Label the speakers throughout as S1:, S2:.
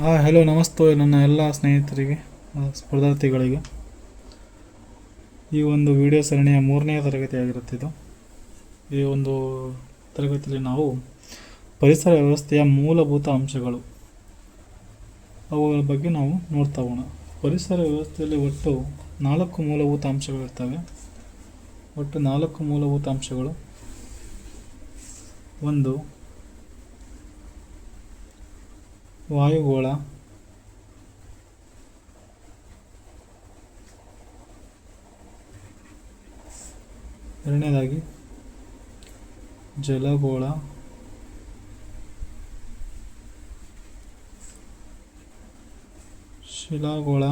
S1: ಹಾಂ ಹಲೋ ನಮಸ್ತೆ ನನ್ನ ಎಲ್ಲ ಸ್ನೇಹಿತರಿಗೆ ಸ್ಪರ್ಧಾರ್ಥಿಗಳಿಗೆ. ಈ ಒಂದು ವಿಡಿಯೋ ಸರಣಿಯ ಮೂರನೇ ತರಗತಿ ಇದು. ಈ ಒಂದು ತರಗತಿಯಲ್ಲಿ ನಾವು ಪರಿಸರ ವ್ಯವಸ್ಥೆಯ ಮೂಲಭೂತ ಅಂಶಗಳು, ಅವುಗಳ ಬಗ್ಗೆ ನಾವು ನೋಡ್ತಾ ಹೋಗೋಣ. ಪರಿಸರ ವ್ಯವಸ್ಥೆಯಲ್ಲಿ ಒಟ್ಟು ನಾಲ್ಕು ಮೂಲಭೂತ ಅಂಶಗಳಿರ್ತವೆ ಒಟ್ಟು ನಾಲ್ಕು ಮೂಲಭೂತ ಅಂಶಗಳು. ಒಂದು ವಾಯುಗೋಳ ಎರಡನೇದಾಗಿ ಜಲಗೋಳ ಶಿಲಾಗೋಳ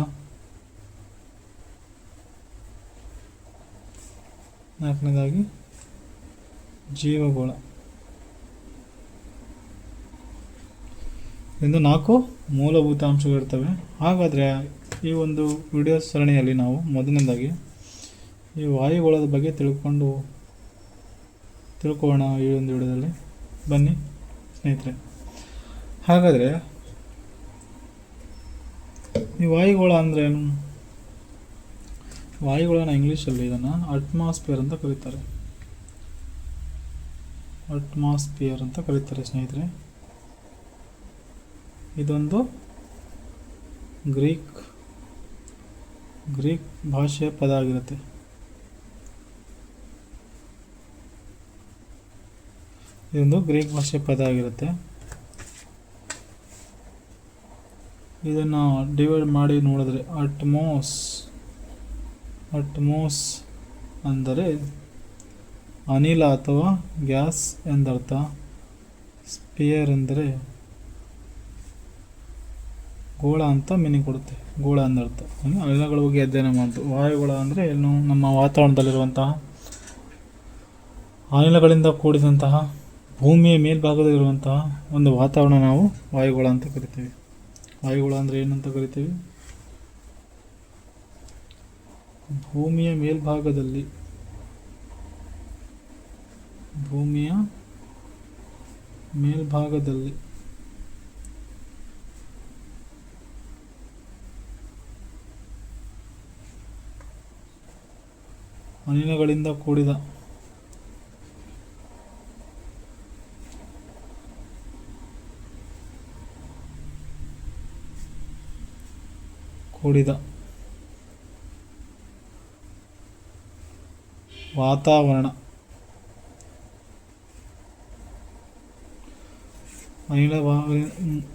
S1: ನಾಲ್ಕನೇದಾಗಿ ಜೀವಗೋಳ ಎಂದು ನಾಲ್ಕು ಮೂಲಭೂತ ಅಂಶಗಳಿರ್ತವೆ ಹಾಗಾದರೆ ಈ ಒಂದು ವಿಡಿಯೋ ಸರಣಿಯಲ್ಲಿ ನಾವು ಮೊದಲನೇದಾಗಿ ಈ ವಾಯುಗೋಳದ ಬಗ್ಗೆ ತಿಳ್ಕೊಂಡು ತಿಳ್ಕೊಳ್ಳೋಣ ಈ ಒಂದು ವಿಡಿಯೋದಲ್ಲಿ. ಬನ್ನಿ ಸ್ನೇಹಿತರೆ. ಹಾಗಾದರೆ ಈ ವಾಯುಗೋಳ ಅಂದರೆ ಏನು? ವಾಯುಗೋಳನ ಇಂಗ್ಲೀಷಲ್ಲಿ ಇದನ್ನು ಅಟ್ಮಾಸ್ಫಿಯರ್ ಅಂತ ಕರೀತಾರೆ. ಅಟ್ಮಾಸ್ಫಿಯರ್ ಅಂತ ಕರೀತಾರೆ ಸ್ನೇಹಿತರೆ. ಇದೊಂದು ಗ್ರೀಕ್ ಗ್ರೀಕ್ ಭಾಷೆಯ ಪದ ಆಗಿರುತ್ತೆ. ಇದೊಂದು ಗ್ರೀಕ್ ಭಾಷೆಯ ಪದ ಆಗಿರುತ್ತೆ. ಇದನ್ನು ಡಿವೈಡ್ ಮಾಡಿ ನೋಡಿದ್ರೆ ಅಟ್ಮೋಸ್ ಅಟ್ಮೋಸ್ ಅಂದರೆ ಅನಿಲ ಅಥವಾ ಗ್ಯಾಸ್ ಎಂದರ್ಥ. ಸ್ಪಿಯರ್ ಎಂದರೆ ಗೋಳ ಅಂತ ಮೀನಿಂಗ್ ಕೊಡುತ್ತೆ. ಗೋಳ ಅಂದರ್ಥ ಅನಿಲಗಳ ಬಗ್ಗೆ ಅಧ್ಯಯನ ಮಾಡ್ತು ವಾಯುಗೋಳ ಅಂದರೆ ಏನು? ನಮ್ಮ ವಾತಾವರಣದಲ್ಲಿರುವಂತಹ ಅನಿಲಗಳಿಂದ ಕೂಡಿದಂತಹ ಭೂಮಿಯ ಮೇಲ್ಭಾಗದಲ್ಲಿರುವಂತಹ ಒಂದು ವಾತಾವರಣ ನಾವು ವಾಯುಗೋಳ ಅಂತ ಕರಿತೀವಿ. ವಾಯುಗೋಳ ಅಂದರೆ ಏನಂತ ಕರಿತೀವಿ? ಭೂಮಿಯ ಮೇಲ್ಭಾಗದಲ್ಲಿ ಭೂಮಿಯ ಮೇಲ್ಭಾಗದಲ್ಲಿ ಅನಿಲಗಳಿಂದ ಕೂಡಿದ. ಕೂಡಿದ. ವಾತಾವರಣ. ಅನಿಲ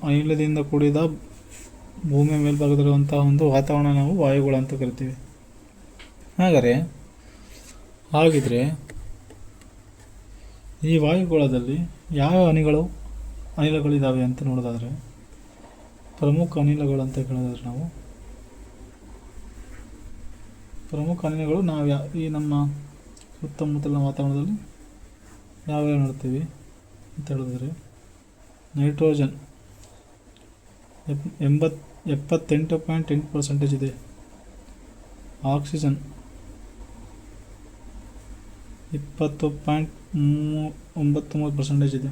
S1: ಅನಿಲದಿಂದ ಕೂಡಿದ ಭೂಮಿಯ ಮೇಲ್ಭಾಗದಲ್ಲಿರುವಂತಹ ಒಂದು ವಾತಾವರಣ ನಾವು ವಾಯುಗಳು ಅಂತ ಕರಿತೀವಿ. ಹಾಗಾದರೆ ಹಾಗಿದ್ರೆ ಈ ವಾಯುಗೋಳದಲ್ಲಿ ಯಾವ ಅನಿಗಳು ಅನಿಲಗಳಿದ್ದಾವೆ ಅಂತ ನೋಡೋದಾದರೆ ಪ್ರಮುಖ ಅನಿಲಗಳು ಅಂತ ಕೇಳೋದಾದ್ರೆ ನಾವು ಪ್ರಮುಖ ಅನಿಲಗಳು ನಾವು ಯಾ, ಈ ನಮ್ಮ ಸುತ್ತಮುತ್ತಲಿನ ವಾತಾವರಣದಲ್ಲಿ ಯಾವ್ಯಾವ ನೋಡ್ತೀವಿ ಅಂತ ಹೇಳಿದ್ರೆ ನೈಟ್ರೋಜನ್. ಎಪ್ ಎಂಬತ್ತು ಎಪ್ಪತ್ತೆಂಟು ಪಾಯಿಂಟ್ ಎಂಟು ಪರ್ಸೆಂಟೇಜ್ ಇದೆ. ಆಕ್ಸಿಜನ್. ಇಪ್ಪತ್ತು ಪಾಯಿಂಟ್ ಮೂ ಒಂಬತ್ತು ಮೂರು ಪರ್ಸೆಂಟೇಜ್ ಇದೆ.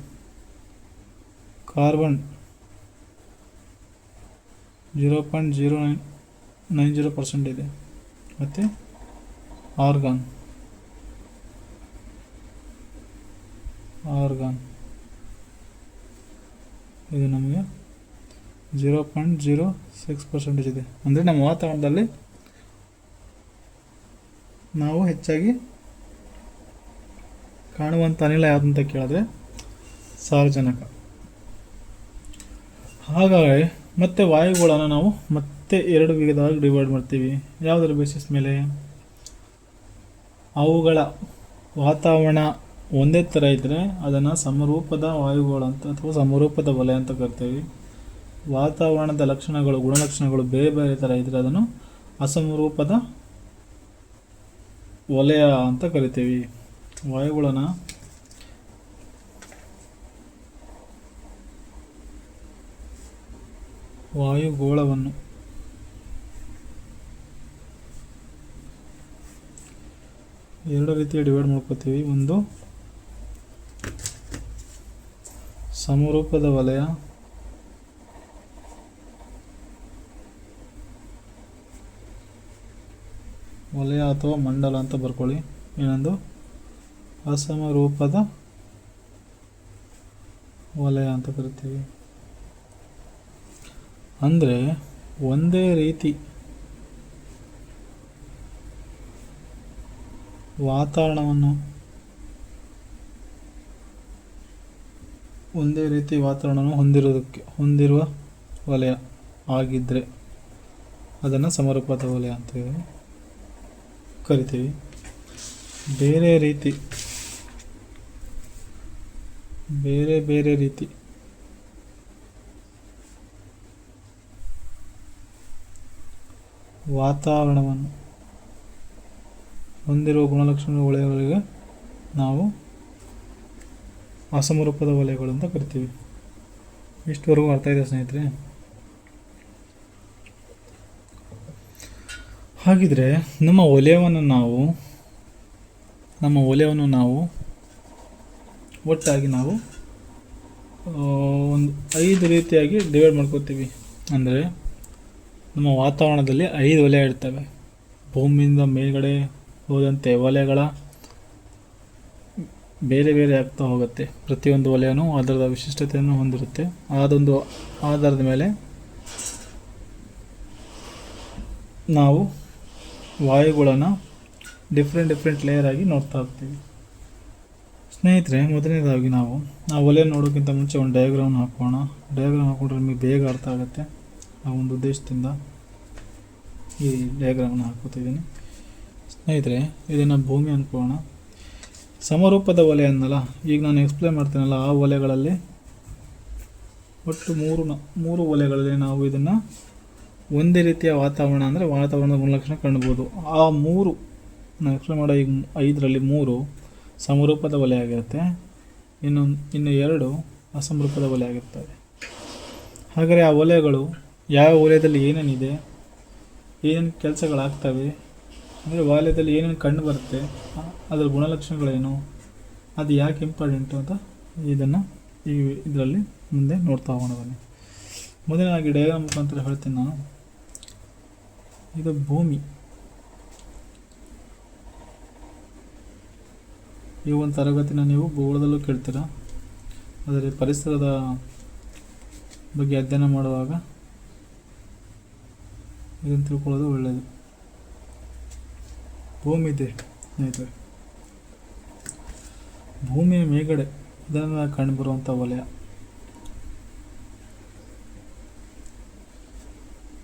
S1: Carbon zero point zero nine nine zero percent ಇದೆ. ಮತ್ತು ಆರ್ಗಾನ್ ಆರ್ಗಾನ್ ಇದು ನಮಗೆ zero point zero six percentage ಇದೆ. ಅಂದರೆ ನಮ್ಮ ವಾತಾವರಣದಲ್ಲಿ ನಾವು ಹೆಚ್ಚಾಗಿ ಕಾಣುವಂಥ ಅನಿಲ ಯಾವುದಂತ ಕೇಳಿದ್ರೆ ಸಾರಜನಕ. ಹಾಗಾಗಿ ಮತ್ತೆ ವಾಯುಗಳನ್ನು ನಾವು ಮತ್ತೆ ಎರಡು ವಿಧವಾಗಿ ಡಿವೈಡ್ ಮಾಡ್ತೀವಿ. ಯಾವುದರ ಬೇಸಿಸ್ ಮೇಲೆ? ಅವುಗಳ ವಾತಾವರಣ ಒಂದೇ ಥರ ಇದ್ದರೆ ಅದನ್ನು ಸಮರೂಪದ ವಾಯುಗಳು ಅಂತ ಅಥವಾ ಸಮರೂಪದ ವಲಯ ಅಂತ ಕರಿತೀವಿ. ವಾತಾವರಣದ ಲಕ್ಷಣಗಳು, ಗುಣಲಕ್ಷಣಗಳು ಬೇರೆ ಬೇರೆ ಥರ ಇದ್ದರೆ ಅದನ್ನು ಅಸಮರೂಪದ ವಲಯ ಅಂತ ಕರಿತೀವಿ. ವಾಯುಗುಳನ ವಾಯುಗೋಳವನ್ನು ಎರಡು ರೀತಿಯ ಡಿವೈಡ್ ಮಾಡ್ಕೋತೀವಿ. ಒಂದು ಸಮರೂಪದ ವಲಯ ವಲಯ ಅಥವಾ ಮಂಡಲ ಅಂತ ಬರ್ಕೊಳ್ಳಿ. ಇನ್ನೊಂದು ಅಸಮರೂಪದ ವಲಯ ಅಂತ ಕರಿತೀವಿ. ಅಂದರೆ ಒಂದೇ ರೀತಿ ವಾತಾವರಣವನ್ನು ಒಂದೇ ರೀತಿ ವಾತಾವರಣವನ್ನು ಹೊಂದಿರೋದಕ್ಕೆ, ಹೊಂದಿರುವ ವಲಯ ಆಗಿದ್ದರೆ ಅದನ್ನು ಸಮರೂಪದ ವಲಯ ಅಂತ ಕರಿತೀವಿ. ಬೇರೆ ರೀತಿ ಬೇರೆ ಬೇರೆ ರೀತಿ. ವಾತಾವರಣವನ್ನು ಹೊಂದಿರುವ ಗುಣಲಕ್ಷಣ ವಲಯಗಳಿಗೆ ನಾವು ಅಸಮರೂಪದ ವಲಯಗಳು ಅಂತ ಕರಿತೀವಿ. ಇಷ್ಟವರೆಗೂ ಅರ್ಥ ಇದೆ ಸ್ನೇಹಿತರೆ? ಹಾಗಿದ್ರೆ ನಮ್ಮ ವಲಯವನ್ನು ನಾವು, ನಮ್ಮ ವಲಯವನ್ನು ನಾವು ಒಟ್ಟಾಗಿ ನಾವು ಒಂದು ಐದು ರೀತಿಯಾಗಿ ಡಿವೈಡ್ ಮಾಡ್ಕೋತೀವಿ. ಅಂದರೆ ನಮ್ಮ ವಾತಾವರಣದಲ್ಲಿ ಐದು ವಲಯ ಇರ್ತವೆ. ಭೂಮಿಯಿಂದ ಮೇಲ್ಗಡೆ ಹೋದಂತೆ ವಲಯಗಳ ಬೇರೆ ಬೇರೆ ಆಗ್ತಾ ಹೋಗುತ್ತೆ. ಪ್ರತಿಯೊಂದು ವಲಯನೂ ಅದರದ ವಿಶಿಷ್ಟತೆಯನ್ನು ಹೊಂದಿರುತ್ತೆ. ಅದೊಂದು ಆಧಾರದ ಮೇಲೆ ನಾವು ವಾಯುಗಳನ್ನು ಡಿಫ್ರೆಂಟ್ ಡಿಫ್ರೆಂಟ್ ಲೇಯರ್ ಆಗಿ ನೋಡ್ತಾ ಹೋಗ್ತೀವಿ. ಸ್ನೇಹಿತರೆ, ಮೊದಲನೇದಾಗಿ ನಾವು, ಆ ಒಲೆ ನೋಡೋಕ್ಕಿಂತ ಮುಂಚೆ ಒಂದು ಡಯಾಗ್ರಾಮ್ ಹಾಕೋಣ. ಡಯಾಗ್ರಾಮ್ ಹಾಕೊಂಡ್ರೆ ನಿಮಗೆ ಬೇಗ ಅರ್ಥ ಆಗುತ್ತೆ. ಆ ಒಂದು ಉದ್ದೇಶದಿಂದ ಈ ಡಯಾಗ್ರಾಮ್ನ ಹಾಕೋತಿದ್ದೀನಿ ಸ್ನೇಹಿತರೆ, ಇದನ್ನು ಭೂಮಿ ಅನ್ಕೋಣ. ಸಮರೂಪದ ಒಲೆ ಅಂದಲ್ಲ ಈಗ ನಾನು ಎಕ್ಸ್ಪ್ಲೈನ್ ಮಾಡ್ತೀನಲ್ಲ, ಆ ಒಲೆಗಳಲ್ಲಿ ಒಟ್ಟು ಮೂರು ಮೂರು ಒಲೆಗಳಲ್ಲಿ ನಾವು ಇದನ್ನು ಒಂದೇ ರೀತಿಯ ವಾತಾವರಣ ಅಂದರೆ ವಾತಾವರಣದ ಗುಣಲಕ್ಷಣ ಕಾಣ್ಬೋದು ಆ ಮೂರು, ನಾನು ಎಕ್ಸ್ಪ್ಲೈನ್ ಮಾಡೋ ಈಗ ಐದರಲ್ಲಿ ಮೂರು ಸಮರೂಪದ ವಲಯ ಆಗಿರುತ್ತೆ. ಇನ್ನು ಇನ್ನು ಎರಡು ಅಸಮರೂಪದ ವಲಯ ಆಗಿರ್ತವೆ. ಹಾಗಾದರೆ ಆ ವಲಯಗಳು ಯಾವ ವಲಯದಲ್ಲಿ ಏನೇನಿದೆ, ಏನೇನು ಕೆಲಸಗಳಾಗ್ತವೆ, ಅಂದರೆ ವಲಯದಲ್ಲಿ ಏನೇನು ಕಂಡು ಬರುತ್ತೆ ಅದರ ಗುಣಲಕ್ಷಣಗಳೇನು, ಅದು ಯಾಕೆ ಇಂಪಾರ್ಟೆಂಟು ಅಂತ ಇದನ್ನು ಈ ಇದರಲ್ಲಿ ಮುಂದೆ ನೋಡ್ತಾ ಹೋಗೋಣ ಬನ್ನಿ. ಮೊದಲನಾಗಿ ಡಯಾಗ್ರಾಮ್ ಮುಖಾಂತರ ಹೇಳ್ತೀನಿ ನಾನು. ಇದು ಭೂಮಿ. ಈ ಒಂದು ತರಗತಿನ ನೀವು ಭೂಗೋಳದಲ್ಲೂ ಕೇಳ್ತೀರ? ಆದರೆ ಪರಿಸರದ ಬಗ್ಗೆ ಅಧ್ಯಯನ ಮಾಡುವಾಗ ಇದನ್ನು ತಿಳ್ಕೊಳ್ಳೋದು ಒಳ್ಳೆಯದು. ಭೂಮಿ ಇದೆ, ಸ್ನೇಹಿತರೆ. ಭೂಮಿಯ ಮೇಲ್ಗಡೆ ಇದನ್ನು ಕಂಡುಬರುವಂಥ ವಲಯ.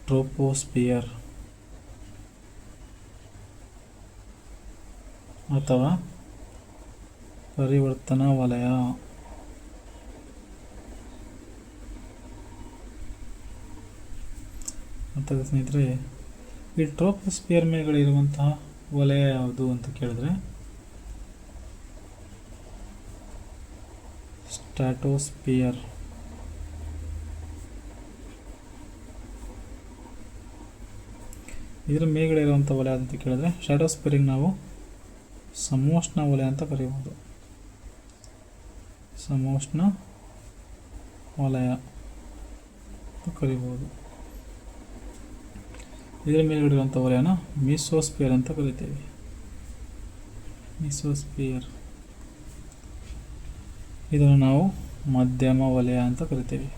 S1: ಟ್ರೋಪೋಸ್ಪಿಯರ್. ಅಥವಾ ಪರಿವರ್ತನಾ ವಲಯ. ಮತ್ತು ಸ್ನೇಹಿತರೆ, ಈ ಟ್ರೋಪೋಸ್ಪಿಯರ್ ಮೇಲ್ಗಳಿರುವಂತಹ ವಲಯ ಯಾವುದು ಅಂತ ಕೇಳಿದ್ರೆ ಸ್ಟ್ಯಾಟೋಸ್ಪಿಯರ್ ಇದರ ಮೇಲ್ಗಡೆ ವಲಯ ಅಂತ ಕೇಳಿದ್ರೆ ಸ್ಟ್ಯಾಟೋಸ್ಪಿಯರಿಗೆ ನಾವು ಸಮೋಷ್ಣ ವಲಯ ಅಂತ ಕರೀಬೋದು ಸಮೋಷ್ಣ ವಲಯ ಕರಿಬೋದು. ಇದರ ಮೇಲೆ ಇರುವಂಥ ವಲಯನ ಮೀಸೋಸ್ಪಿಯರ್ ಅಂತ ಕರಿತೇವೆ. ಮಿಸೋಸ್ಪಿಯರ್ ಇದನ್ನು ನಾವು ಮಧ್ಯಮ ವಲಯ ಅಂತ ಕರಿತೇವೆ.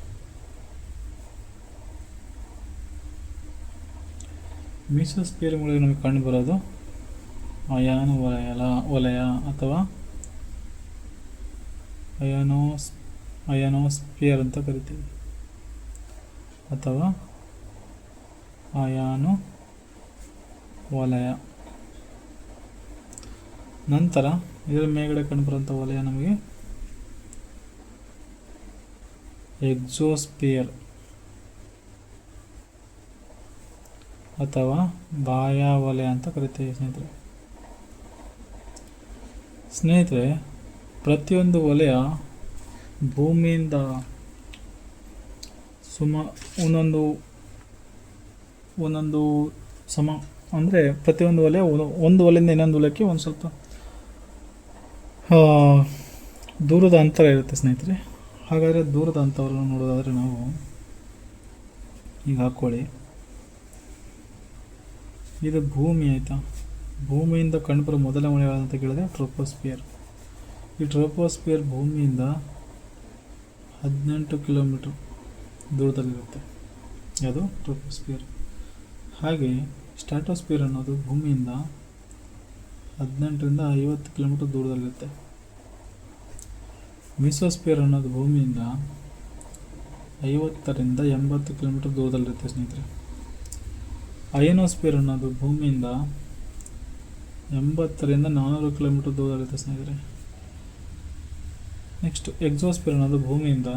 S1: ಮೀಸೋಸ್ಪಿಯರ್ ಮೂಲಕ ನಮಗೆ ಕಂಡು ಬರೋದು ಅಯಾನು ವಲಯ ವಲಯ ಅಥವಾ ಅಯಾನೋಸ್ ಅಯಾನೋಸ್ಪಿಯರ್ ಅಂತ ಕರಿತೀವಿ. ಅಥವಾ ಅಯಾನು ವಲಯ. ನಂತರ ಇದರ ಮೇಲ್ಗಡೆ ಕಂಡುಬರುವಂಥ ವಲಯ ನಮಗೆ ಎಕ್ಸೋಸ್ಪಿಯರ್ ಅಥವಾ ಬಾಹ್ಯ ವಲಯ ಅಂತ ಕರಿತೀವಿ ಸ್ನೇಹಿತರೆ. ಸ್ನೇಹಿತರೆ ಪ್ರತಿಯೊಂದು ವಲಯ ಭೂಮಿಯಿಂದ ಸುಮ ಒಂದೊಂದು ಒಂದೊಂದು ಸಮ, ಅಂದರೆ ಪ್ರತಿಯೊಂದು ವಲಯ ಒಂದು- ವಲಯದಿಂದ ಇನ್ನೊಂದು ವಲಯಕ್ಕೆ ಒಂದು ಸ್ವಲ್ಪ ದೂರದ ಅಂತರ ಇರುತ್ತೆ ಸ್ನೇಹಿತರೆ. ಹಾಗಾದರೆ ದೂರದ ಅಂತರವನ್ನು ನೋಡೋದಾದರೆ ನಾವು ಈಗ ಹಾಕ್ಕೊಳ್ಳಿ. ಇದು ಭೂಮಿ ಆಯಿತಾ? ಭೂಮಿಯಿಂದ ಕಂಡುಬರುವ ಮೊದಲ ಅಂತ ಕೇಳಿದ್ರೆ ಟ್ರೋಪೋಸ್ಪಿಯರ್ ಈ ಟ್ರೋಪೋಸ್ಪಿಯರ್ ಭೂಮಿಯಿಂದ ಹದಿನೆಂಟು ಕಿಲೋಮೀಟ್ರ್ ದೂರದಲ್ಲಿರುತ್ತೆ. ಯಾವುದು? ಟ್ರೋಪೋಸ್ಪಿಯರ್ ಹಾಗೆ ಸ್ಟ್ಯಾಟೋಸ್ಪಿಯರ್ ಅನ್ನೋದು ಭೂಮಿಯಿಂದ ಹದಿನೆಂಟರಿಂದ ಐವತ್ತು ಕಿಲೋಮೀಟ್ರ್ ದೂರದಲ್ಲಿರುತ್ತೆ. ಮಿಸೋಸ್ಪಿಯರ್ ಅನ್ನೋದು ಭೂಮಿಯಿಂದ ಐವತ್ತರಿಂದ ಎಂಬತ್ತು ಕಿಲೋಮೀಟ್ರ್ ದೂರದಲ್ಲಿರುತ್ತೆ ಸ್ನೇಹಿತರೆ. ಅಯನೋಸ್ಪಿಯರ್ ಅನ್ನೋದು ಭೂಮಿಯಿಂದ ಎಂಬತ್ತರಿಂದ ನಾನ್ನೂರು ಕಿಲೋಮೀಟ್ರ್ ದೂರದಲ್ಲಿರುತ್ತೆ ಸ್ನೇಹಿತರೆ. ನೆಕ್ಸ್ಟ್ ಎಕ್ಸೋಸ್ಪಿಯರ್ ಅನ್ನೋದು ಭೂಮಿಯಿಂದ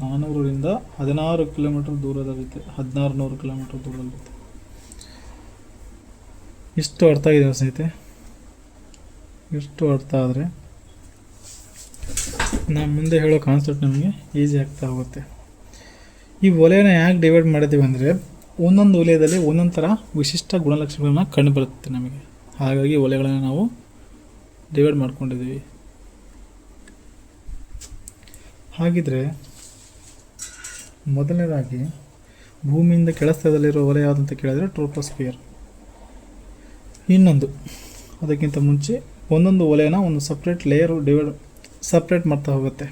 S1: ನಾನ್ನೂರರಿಂದ ಹದಿನಾರು ಕಿಲೋಮೀಟರ್ ದೂರದಲ್ಲಿರುತ್ತೆ ಹದಿನಾರು ನೂರು ಕಿಲೋಮೀಟರ್ ದೂರದಲ್ಲಿರುತ್ತೆ ಇಷ್ಟು ಅರ್ಥ ಆಗಿದೆ ಸ್ನೇಹಿತೆ ಇಷ್ಟು ಅರ್ಥ ಆದರೆ ನಾನು ಮುಂದೆ ಹೇಳೋ ಕಾನ್ಸೆಪ್ಟ್ ನಮಗೆ ಈಸಿ ಆಗ್ತಾ ಹೋಗುತ್ತೆ. ಈ ವಲಯನ ಯಾಕೆ ಡಿವೈಡ್ ಮಾಡಿದ್ದೀವಿ ಅಂದರೆ ಒಂದೊಂದು ವಲಯದಲ್ಲಿ ಒಂದೊಂದು ಥರ ವಿಶಿಷ್ಟ ಗುಣಲಕ್ಷಣಗಳನ್ನ ಕಂಡುಬರುತ್ತೆ ನಮಗೆ. ಹಾಗಾಗಿ ವಲಯಗಳನ್ನು ನಾವು ಡಿವೈಡ್ ಮಾಡ್ಕೊಂಡಿದ್ದೀವಿ. ಹಾಗಿದ್ರೆ ಮೊದಲನೇದಾಗಿ ಭೂಮಿಯಿಂದ ಕೆಳಸ್ಥಳದಲ್ಲಿರೋ ವಲಯ ಯಾವುದಂತ ಕೇಳಿದ್ರೆ ಟ್ರೋಪೋಸ್ಫಿಯರ್. ಇನ್ನೊಂದು, ಅದಕ್ಕಿಂತ ಮುಂಚೆ ಒಂದೊಂದು ವಲಯನ ಒಂದು ಸಪ್ರೇಟ್ ಲೇಯರು ಡಿವೈಡ್ ಸಪ್ರೇಟ್ ಮಾಡ್ತಾ ಹೋಗುತ್ತೆ.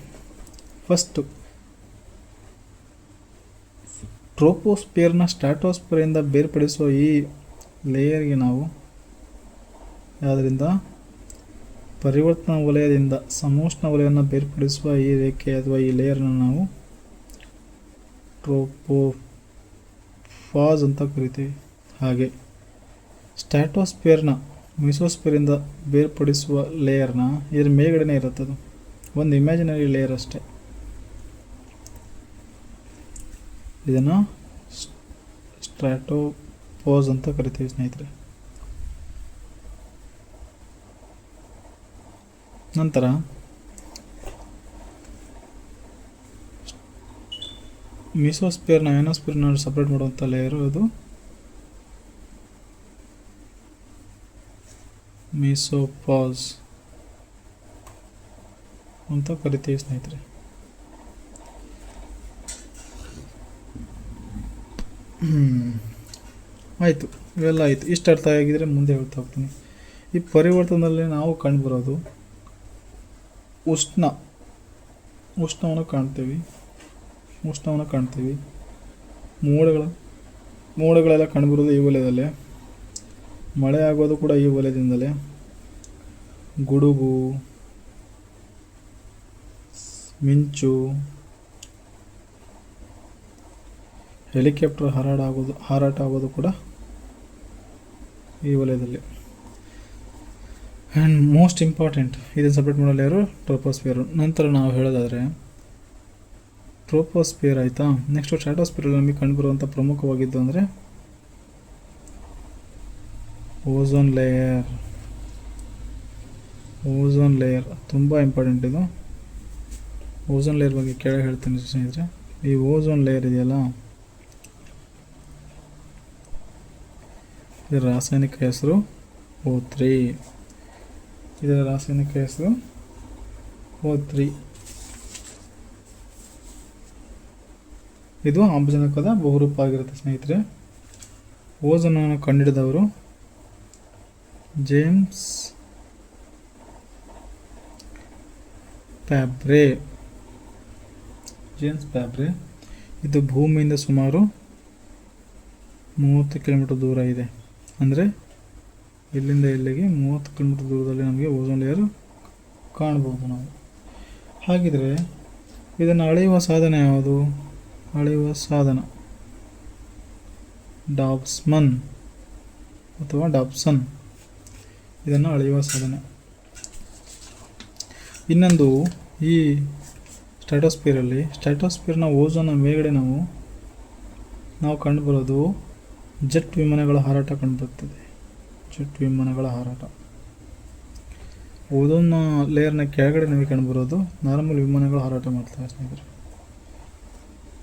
S1: ಫಸ್ಟು ಟ್ರೋಪೋಸ್ಪಿಯರ್ನ ಸ್ಟ್ಯಾಟೋಸ್ಪಿಯರಿಂದ ಬೇರ್ಪಡಿಸುವ ಈ ಲೇಯರ್ಗೆ ನಾವು ಯಾವುದರಿಂದ ಪರಿವರ್ತನಾ ವಲಯದಿಂದ ಸಮೋಷ್ಣ ವಲಯವನ್ನು ಬೇರ್ಪಡಿಸುವ ಈ ರೇಖೆ ಅಥವಾ ಈ ಲೇಯರ್ನ ನಾವು ಟ್ರೋಪೋ ಫಾಸ್ ಅಂತ ಕರಿತೀವಿ. ಹಾಗೆ ಸ್ಟ್ಯಾಟೋಸ್ಪಿಯರ್ನ ಮಿಸೋಸ್ಪಿಯರಿಂದ ಬೇರ್ಪಡಿಸುವ ಲೇಯರ್ನ ಇದ್ರ ಇರುತ್ತೆ ಅದು. ಒಂದು ಇಮ್ಯಾಜಿನರಿ ಲೇಯರ್ ಅಷ್ಟೇ. ಇದನ್ನು ಸ್ಟ್ರಾಟೋಪೋಸ್ ಅಂತ ಕರಿತೀವಿ ಸ್ನೇಹಿತರೆ. ನಂತರ ಮಿಸೋಸ್ಪಿಯರ್ನ ಅಯನೋಸ್ಪಿಯರ್ನ ಸಪ್ರೇಟ್ ಮಾಡುವಂಥ ಲೇಯರು ಅದು ಮಿಸೋಪಾಸ್ ಅಂತ ಕರಿತೀವಿ ಸ್ನೇಹಿತರೆ. ಆಯಿತು, ಇವೆಲ್ಲ ಆಯಿತು ಇಷ್ಟು ಅರ್ಥ ಆಗಿದ್ರೆ ಮುಂದೆ ಹೇಳ್ತಾ ಹೋಗ್ತೀನಿ ಈ ಪರಿವರ್ತನದಲ್ಲಿ ನಾವು ಕಂಡುಬರೋದು ಉಷ್ಣ, ಉಷ್ಣವನ್ನು ಕಾಣ್ತೀವಿ ಉಷ್ಣವನ್ನು ಕಾಣ್ತೀವಿ. ಮೋಡಗಳು, ಮೋಡಗಳೆಲ್ಲ ಕಂಡುಬರೋದು ಈ ವಲಯದಲ್ಲೇ. ಮಳೆ ಆಗೋದು ಕೂಡ ಈ ವಲಯದಿಂದಲೇ. ಗುಡುಗು, ಮಿಂಚು, ಹೆಲಿಕಾಪ್ಟರ್ ಹಾರಾಟ ಆಗೋದು ಹಾರಾಟ ಆಗೋದು ಕೂಡ ಈ ವಲಯದಲ್ಲಿ. ಆ್ಯಂಡ್ ಮೋಸ್ಟ್ ಇಂಪಾರ್ಟೆಂಟ್ ಇದನ್ನು ಸಪ್ರೇಟ್ ಮಾಡಲು ಯಾರು? ಟ್ರೋಪೋಸ್ಪಿಯರು ನಂತರ ನಾವು ಹೇಳೋದಾದರೆ ಟ್ರೋಪೋಸ್ಪಿಯರ್ ಆಯಿತಾ? ನೆಕ್ಸ್ಟ್ ಸ್ಟ್ರಾಟೋಸ್ಪಿಯರ್ ನಮಗೆ ಕಂಡುಬರುವಂಥ ಪ್ರಮುಖವಾಗಿದ್ದು ಅಂದರೆ ಓಝೋನ್ ಲೇಯರ್ ಓಝೋನ್ ಲೇಯರ್ ತುಂಬ ಇಂಪಾರ್ಟೆಂಟ್ ಇದು. ಓಝೋನ್ ಲೇಯರ್ ಬಗ್ಗೆ ಕೆಳಗೆ ಹೇಳ್ತೀನಿ ಸ್ನೇಹಿತರೆ. ಈ ಓಝೋನ್ ಲೇಯರ್ ಇದೆಯಲ್ಲ ಇದರ ರಾಸಾಯನಿಕ ಹೆಸರು ಓ ತ್ರೀ ಇದರ ರಾಸಾಯನಿಕ ಹೆಸರು ಓ ತ್ರೀ ಇದು ಆಮ್ಲಜನಕದ ಬಹುರೂಪ ಆಗಿರುತ್ತೆ ಸ್ನೇಹಿತರೆ. ಓಝೋನನ್ನು ಕಂಡುಹಿಡಿದವರು ಜೇಮ್ಸ್ ಪ್ಯಾಬ್ರೆ ಜೇಮ್ಸ್ ಪ್ಯಾಬ್ರೆ ಇದು ಭೂಮಿಯಿಂದ ಸುಮಾರು ಮೂವತ್ತು ಕಿಲೋಮೀಟರ್ ದೂರ ಇದೆ. ಅಂದರೆ ಇಲ್ಲಿಂದ ಇಲ್ಲಿಗೆ ಮೂವತ್ತು ಕಿಲೋಮೀಟರ್ ದೂರದಲ್ಲಿ ನಮಗೆ ಓಝೋನ್ ಲೇಯರ್ ಕಾಣ್ಬೋದು ನಾವು. ಹಾಗಿದ್ರೆ ಇದನ್ನು ಅಳೆಯುವ ಸಾಧನ ಯಾವುದು? ಅಳೆಯುವ ಸಾಧನ. ಡಾಬ್ಸ್ಮನ್ ಅಥವಾ ಡಾಬ್ಸನ್. ಇದನ್ನು ಅಳೆಯುವ ಸಾಧನ. ಇನ್ನೊಂದು ಈ ಸ್ಟ್ಯಾಟೋಸ್ಪಿಯರಲ್ಲಿ ಸ್ಟ್ಯಾಟೋಸ್ಪಿಯರ್ನ ಓಝೋನ್ನ ಮೇಲ್ಗಡೆ ನಾವು ನಾವು ಕಂಡುಬರೋದು ಜೆಟ್ ವಿಮಾನಗಳ ಹಾರಾಟ ಕಂಡುಬರುತ್ತದೆ ಜೆಟ್ ವಿಮಾನಗಳ ಹಾರಾಟ. ಓದೋನ್ ಲೇಯರ್ನ ಕೆಳಗಡೆ ನಮಗೆ ಕಂಡುಬರೋದು ನಾರ್ಮಲ್ ವಿಮಾನಗಳು ಹಾರಾಟ ಮಾಡ್ತವೆ ಸ್ನೇಹಿತರೆ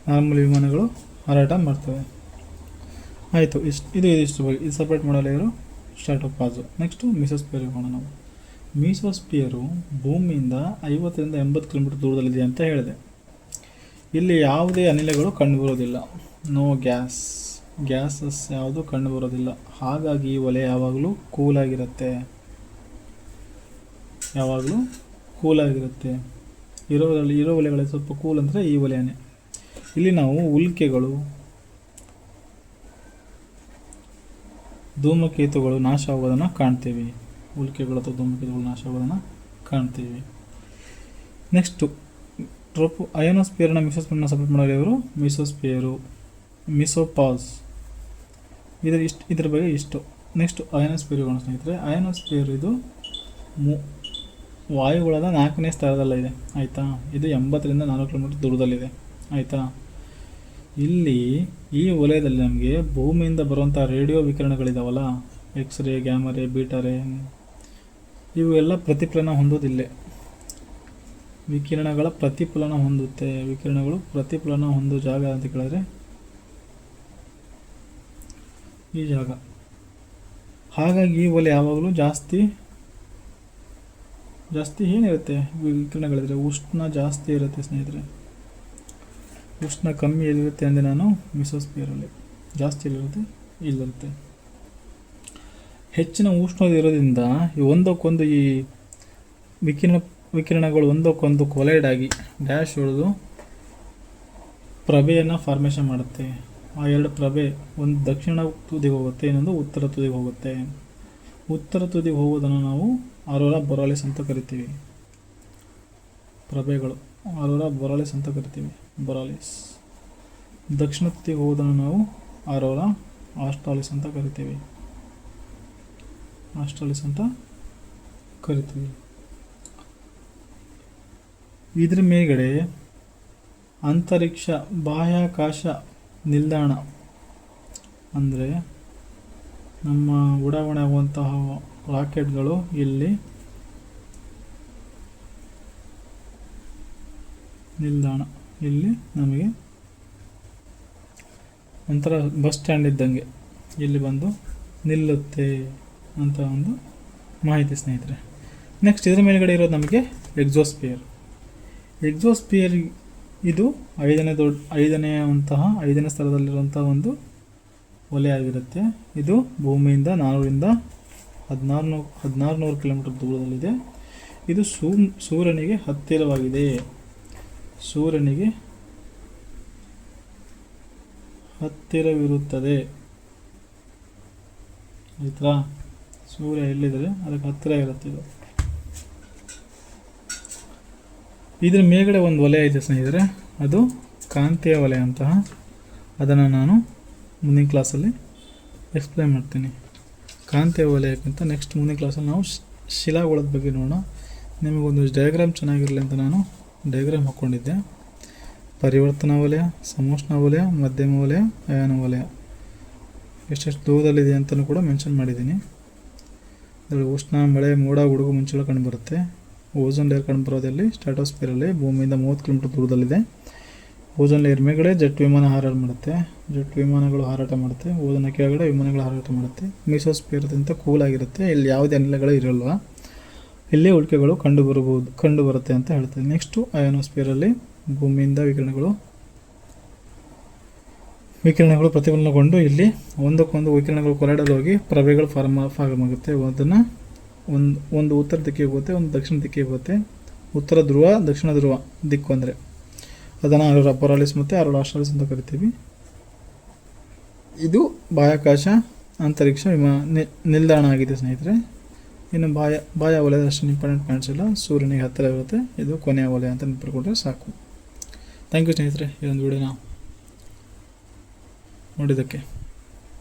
S1: ನಾರ್ಮಲ್ ವಿಮಾನಗಳು ಹಾರಾಟ ಮಾಡ್ತವೆ. ಆಯಿತು, ಇಷ್ಟು, ಇದು ಇದಿಷ್ಟು ಬಗ್ಗೆ. ಇದು ಸಪ್ರೇಟ್ ಮಾಡೋ layer stratopause next mesosphere ಹೋಗೋಣ ನಾವು. ಮೀಸೋಸ್ಪಿಯರು ಭೂಮಿಯಿಂದ ಐವತ್ತರಿಂದ ಎಂಬತ್ತು ಕಿಲೋಮೀಟರ್ ದೂರದಲ್ಲಿದೆ ಅಂತ ಹೇಳಿದೆ. ಇಲ್ಲಿ ಯಾವುದೇ ಅನಿಲಗಳು ಕಂಡುಬರೋದಿಲ್ಲ ನೋ ಗ್ಯಾಸ್ ಗ್ಯಾಸಸ್ ಯಾವುದು ಕಂಡು ಬರೋದಿಲ್ಲ. ಹಾಗಾಗಿ ಈ ಒಲೆ ಯಾವಾಗಲೂ ಕೂಲಾಗಿರುತ್ತೆ. ಯಾವಾಗಲೂ ಕೂಲಾಗಿರುತ್ತೆ. ಇರೋದ್ರಲ್ಲಿ ಇರೋ ಒಲೆಗಳಲ್ಲಿ ಸ್ವಲ್ಪ ಕೂಲ್ ಅಂದರೆ ಈ ಒಲೆಯೇ ಇಲ್ಲಿ ನಾವು ಉಲ್ಕೆಗಳು, ಧೂಮಕೇತುಗಳು ನಾಶ ಆಗೋದನ್ನು ಕಾಣ್ತೀವಿ. ಉಲ್ಕೆಗಳು ಅಥವಾ ಧೂಮಕೇತುಗಳು ನಾಶ ಆಗೋದನ್ನು ಕಾಣ್ತೀವಿ. ನೆಕ್ಸ್ಟು ಟ್ರೋಪು ಅಯೋನೋಸ್ಪಿಯರ್ನ ಮಿಸೋಸ್ಪಿಯರ್ನ ಸಪೋರ್ಟ್ ಮಾಡೋರು ಮಿಸೋಸ್ಪಿಯರು. ಮಿಸೋಪಾಸ್. ಇದರ ಇಷ್ಟು, ಇದ್ರ ಬಗ್ಗೆ ಇಷ್ಟು. ನೆಕ್ಸ್ಟ್ ಅಯೋನೋಸ್ಪಿಯರ್ಗಳು ಸ್ನೇಹಿತರೆ. ಅಯನೋಸ್ಫಿಯರ್ ಇದು ಮೂ, ವಾಯುಗುಳದ ನಾಲ್ಕನೇ ಸ್ಥಳದಲ್ಲಿದೆ. ಆಯಿತಾ? ಇದು ಎಂಬತ್ತರಿಂದ ನಾಲ್ಕು ಕಿಲೋಮೀಟರ್ ದೂರದಲ್ಲಿದೆ. ಆಯಿತಾ? ಇಲ್ಲಿ ಈ ವಲಯದಲ್ಲಿ ನಮಗೆ ಭೂಮಿಯಿಂದ ಬರುವಂಥ ರೇಡಿಯೋ ವಿಕಿರಣಗಳಿದಾವಲ್ಲ? ಎಕ್ಸ್ರೇ ಗ್ಯಾಮರೇ ಬೀಟರೇ ಇವೆಲ್ಲ ಪ್ರತಿಫಲನ ಹೊಂದೋದಿಲ್ಲೇ ವಿಕಿರಣಗಳ ಪ್ರತಿಫಲನ ಹೊಂದುತ್ತೆ. ವಿಕಿರಣಗಳು ಪ್ರತಿಫಲನ ಹೊಂದೋ ಜಾಗ ಅಂತ ಕೇಳಿದ್ರೆ ಈ ಜಾಗ. ಹಾಗಾಗಿ ಈ ಒಲೆ ಯಾವಾಗಲೂ ಜಾಸ್ತಿ ಜಾಸ್ತಿ ಏನಿರುತ್ತೆ? ವಿಕಿರಣಗಳಿದ್ರೆ ಉಷ್ಣ ಜಾಸ್ತಿ ಇರುತ್ತೆ ಸ್ನೇಹಿತರೆ. ಉಷ್ಣ ಕಮ್ಮಿ ಎಲ್ಲಿರುತ್ತೆ ಅಂದರೆ ನಾನು ಮಿಸೋಸ್ಪಿಯರಲ್ಲಿ ಜಾಸ್ತಿ ಎಲ್ಲಿರುತ್ತೆ ಇಲ್ಲಿರುತ್ತೆ ಹೆಚ್ಚಿನ ಉಷ್ಣ ಇರೋದ್ರಿಂದ ಈ ಒಂದಕ್ಕೊಂದು ಈ ವಿಕಿರಣ, ವಿಕಿರಣಗಳು ಒಂದಕ್ಕೊಂದು ಕೊಲೈಡ್ ಆಗಿ, ಡ್ಯಾಶ್ ಹೊಡೆದು ಪ್ರಭೆಯನ್ನು ಫಾರ್ಮೇಷನ್ ಮಾಡುತ್ತೆ. ಆ ಎರಡು ಪ್ರಭೆ ಒಂದು ದಕ್ಷಿಣ ತುದಿಗೆ ಹೋಗುತ್ತೆ, ಇನ್ನೊಂದು ಉತ್ತರ ತುದಿಗೆ ಹೋಗುತ್ತೆ. ಉತ್ತರ ತುದಿಗೆ ಹೋಗೋದನ್ನು ನಾವು ಆರೋರಾ ಬೊರಾಲಿಸ್ ಅಂತ ಕರಿತೀವಿ. ಪ್ರಭೆಗಳು ಆರೋರಾ ಬೊರಾಲಿಸ್ ಅಂತ ಕರಿತೀವಿ, ಬೊರಾಲಿಸ್. ದಕ್ಷಿಣ ತುದಿಗೆ ಹೋಗೋದನ್ನು ನಾವು ಆರೋರಾ ಆಸ್ಟ್ರಾಲಿಸ್ ಅಂತ ಕರಿತೀವಿ. ಆಸ್ಟ್ರಾಲಿಸ್ ಅಂತ ಕರಿತೀವಿ. ಇದ್ರ ಮೇಲ್ಗಡೆ ಅಂತರಿಕ್ಷ ಬಾಹ್ಯಾಕಾಶ ನಿಲ್ದಾಣ. ಅಂದರೆ ನಮ್ಮ ಉಡಾವಣೆ ಆಗುವಂತಹ ರಾಕೆಟ್ಗಳು ಇಲ್ಲಿ ನಿಲ್ದಾಣ. ಇಲ್ಲಿ ನಮಗೆ ಒಂಥರ ಬಸ್ ಸ್ಟ್ಯಾಂಡ್ ಇದ್ದಂಗೆ ಇಲ್ಲಿ ಬಂದು ನಿಲ್ಲುತ್ತೆ ಅಂತ ಒಂದು ಮಾಹಿತಿ ಸ್ನೇಹಿತರೆ. ನೆಕ್ಸ್ಟ್ ಇದ್ರ ಮೇಲ್ಗಡೆ ಇರೋದು ನಮಗೆ ಎಕ್ಸೋಸ್ಪಿಯರ್ ಎಕ್ಸೋಸ್ಪಿಯರ್ ಇದು ಐದನೇ ದೊಡ್ಡ ಐದನೆಯಂತಹ ಐದನೇ ಸ್ಥಳದಲ್ಲಿರುವಂಥ ಒಂದು ಒಲೆ ಆಗಿರುತ್ತೆ ಇದು ಭೂಮಿಯಿಂದ ನಾನೂರಿಂದ ಹದಿನಾರು ನೂರು ಹದಿನಾರು ನೂರು ಕಿಲೋಮೀಟರ್ ದೂರದಲ್ಲಿದೆ. ಇದು ಸೂ ಸೂರ್ಯನಿಗೆ ಹತ್ತಿರವಾಗಿದೆ. ಸೂರ್ಯನಿಗೆ ಹತ್ತಿರವಿರುತ್ತದೆ. ಆಯ್ತಾ ಸೂರ್ಯ ಎಲ್ಲಿದ್ದಾರೆ ಅದಕ್ಕೆ ಹತ್ತಿರ ಇರುತ್ತೆ ಇದು ಇದ್ರ ಮೇಲ್ಗಡೆ ಒಂದು ವಲಯ ಇದೆ ಸ್ನೇಹಿತರೆ, ಅದು ಕಾಂತೀಯ ವಲಯ ಅಂತಹ. ಅದನ್ನು ನಾನು ಮುಂದಿನ ಕ್ಲಾಸಲ್ಲಿ ಎಕ್ಸ್ಪ್ಲೈನ್ ಮಾಡ್ತೀನಿ. ಕಾಂತೀಯ ವಲಯಕ್ಕಿಂತ ನೆಕ್ಸ್ಟ್ ಮುಂದಿನ ಕ್ಲಾಸಲ್ಲಿ ನಾವು ಶಿಲಾಗೋಳದ ಬಗ್ಗೆ ನೋಡೋಣ. ನಿಮಗೊಂದು ಡಯಾಗ್ರಾಮ್ ಚೆನ್ನಾಗಿರಲಿ ಅಂತ ನಾನು ಡಯಾಗ್ರಾಮ್ ಹಾಕ್ಕೊಂಡಿದ್ದೆ ಪರಿವರ್ತನಾ ವಲಯ ಸಮೋಷ್ಣ ವಲಯ ಮಧ್ಯಮ ವಲಯ ಅಯಾನ ವಲಯ ಎಷ್ಟೆಷ್ಟು ದೂರದಲ್ಲಿದೆ ಅಂತಲೂ ಕೂಡ ಮೆನ್ಷನ್ ಮಾಡಿದ್ದೀನಿ. ಅದರಲ್ಲಿ ಉಷ್ಣ, ಮಳೆ, ಮೋಡ, ಗುಡುಗು ಮುಂಚೆಲ್ಲ ಕಂಡುಬರುತ್ತೆ ಓಝೋನ್ ಲೇಯರ್ ಕಂಡುಬರೋದಲ್ಲಿ ಸ್ಟ್ರಾಟೋಸ್ಪಿಯರಲ್ಲಿ ಭೂಮಿಯಿಂದ ಮೂವತ್ತು ಕಿಲೋಮೀಟರ್ ದೂರದಲ್ಲಿದೆ. ಓಝೋನ್ ಲೇಯರ್ ಮೇಗಡೆ ಜೆಟ್ ವಿಮಾನ ಹಾರಾಟ ಮಾಡುತ್ತೆ. ಜೆಟ್ ವಿಮಾನಗಳು ಹಾರಾಟ ಮಾಡುತ್ತೆ. ಓಜೋನ್ ಕೆಳಗಡೆ ವಿಮಾನಗಳು ಹಾರಾಟ ಮಾಡುತ್ತೆ. ಮೀಸೋಸ್ಪಿಯರ್ದಂತ ಕೂಲ್ ಆಗಿರುತ್ತೆ. ಇಲ್ಲಿ ಯಾವುದೇ ಅನಿಲಗಳು ಇರಲ್ಲ ಇಲ್ಲೇ ಉಳಿಕೆಗಳು ಕಂಡು ಬರುತ್ತೆ ಅಂತ ಹೇಳ್ತಾರೆ ನೆಕ್ಸ್ಟು ಅಯೋನೋಸ್ಪಿಯರಲ್ಲಿ ಭೂಮಿಯಿಂದ ವಿಕಿರಣಗಳು ವಿಕಿರಣಗಳು ಪ್ರತಿಫಲನಗೊಂಡು ಇಲ್ಲಿ ಒಂದಕ್ಕೊಂದು ವಿಕಿರಣಗಳು ಕೊರಡಲು ಹೋಗಿ ಪ್ರಭೆಗಳು ಫಾರ್ಮ್ ಫಾರ್ಮ್ ಅದನ್ನು ಒಂದು ಒಂದು ಉತ್ತರ ದಿಕ್ಕಿಗೆ ಹೋಗುತ್ತೆ, ಒಂದು ದಕ್ಷಿಣ ದಿಕ್ಕಿಗೆ ಹೋಗುತ್ತೆ. ಉತ್ತರ ಧ್ರುವ, ದಕ್ಷಿಣ ಧ್ರುವ ದಿಕ್ಕು ಅಂದರೆ ಅದನ್ನು ಅರೋರ ಪೊರಾಲಿಸ್ ಮತ್ತು ಅರೋರ ಆಸ್ಟ್ರಾಲಿಸ್ ಅಂತ ಕರಿತೀವಿ. ಇದು ಬಾಹ್ಯಾಕಾಶ ಅಂತರಿಕ್ಷ ವಿಮಾನ ನಿಲ್ದಾಣ ಆಗಿದೆ ಸ್ನೇಹಿತರೆ. ಇನ್ನು ಬಾಯ ಬಾಯ ವಲಯದ ಅಷ್ಟು ಇಂಪಾರ್ಟೆಂಟ್ ಪಾಯಿಂಟ್ಸ್ ಇಲ್ಲ. ಸೂರ್ಯನಿಗೆ ಹತ್ತಿರ ಇರುತ್ತೆ. ಇದು ಕೊನೆಯ ವಲಯ ಅಂತ ನೆನಪಿಟ್ಕೊಂಡ್ರೆ ಸಾಕು. ಥ್ಯಾಂಕ್ ಯು ಸ್ನೇಹಿತರೆ. ಇದೊಂದು ವಿಡಿಯೋನ ನೋಡಿದ್ದಕ್ಕೆ.